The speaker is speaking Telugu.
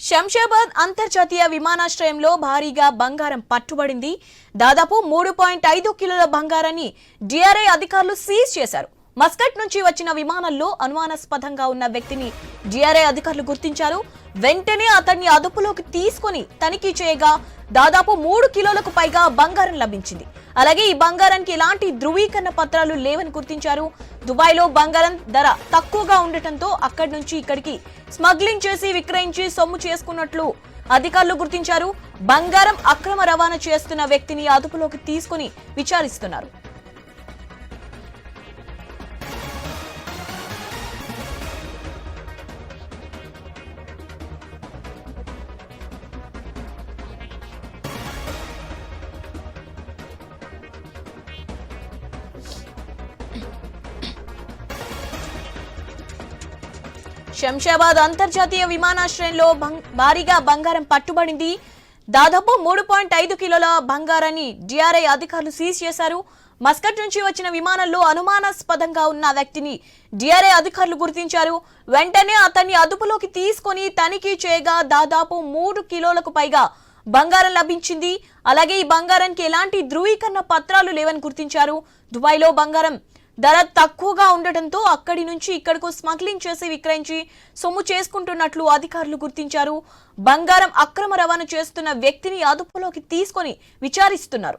శంషాబాద్ అంతర్జాతీయ విమానాశ్రయంలో భారీగా బంగారం పట్టుబడింది. దాదాపు మూడు పాయింట్ ఐదు కిలోల బంగారాన్ని డిఆర్ఐ అధికారులు సీజ్ చేశారు. మస్కట్ నుంచి వచ్చిన విమానంలో అనుమానాస్పదంగా ఉన్న వ్యక్తిని డిఆర్ఐ అధికారులు గుర్తించారు. వెంటనే అతన్ని అదుపులోకి తీసుకొని తనిఖీ చేయగా దాదాపు మూడు కిలోలకు పైగా బంగారం లభించింది. అలాగే ఈ బంగారానికి ఎలాంటి ధృవీకరణ పత్రాలు లేవని గుర్తించారు. దుబాయ్లో బంగారం ధర తక్కువగా ఉండటంతో అక్కడి నుంచి ఇక్కడికి స్మగ్లింగ్ చేసి విక్రయించి సొమ్ము చేసుకున్నట్లు అధికారులు గుర్తించారు. బంగారం అక్రమ రవాణా చేస్తున్న వ్యక్తిని అదుపులోకి తీసుకుని విచారిస్తున్నారు. శంషాబాద్ అంతర్జాతీయ విమానాశ్రయంలో భారీగా బంగారం పట్టుబడింది. దాదాపు మూడు పాయింట్ ఐదు కిలోల బంగారాన్ని డిఆర్ఐ అధికారులు సీజ్ చేశారు. మస్కట్ నుంచి వచ్చిన విమానంలో అనుమానాస్పదంగా ఉన్న వ్యక్తిని డిఆర్ఐ అధికారులు గుర్తించారు. వెంటనే అతన్ని అదుపులోకి తీసుకొని తనిఖీ చేయగా దాదాపు మూడు కిలోలకు పైగా బంగారం లభించింది. అలాగే ఈ బంగారానికి ఎలాంటి ధృవీకరణ పత్రాలు లేవని గుర్తించారు. దుబాయ్లో బంగారం ధర తక్కువగా ఉండటంతో అక్కడి నుంచి ఇక్కడకు స్మగ్లింగ్ చేసి విక్రయించి సొమ్ము చేసుకుంటున్నట్లు అధికారులు గుర్తించారు. బంగారం అక్రమ రవాణా చేస్తున్న వ్యక్తిని అదుపులోకి తీసుకొని విచారిస్తున్నారు.